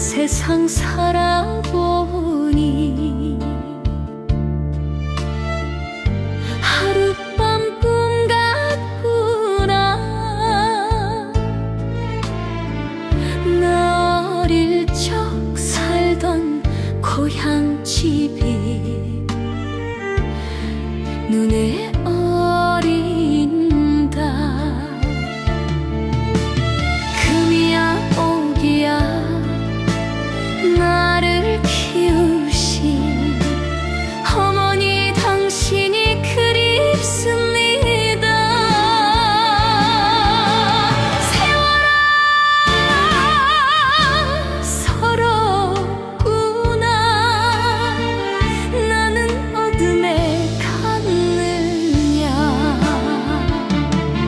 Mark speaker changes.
Speaker 1: 세상 살아보니 하룻밤 꿈 같구나. 나 어릴 적 살던 고향 집이 눈에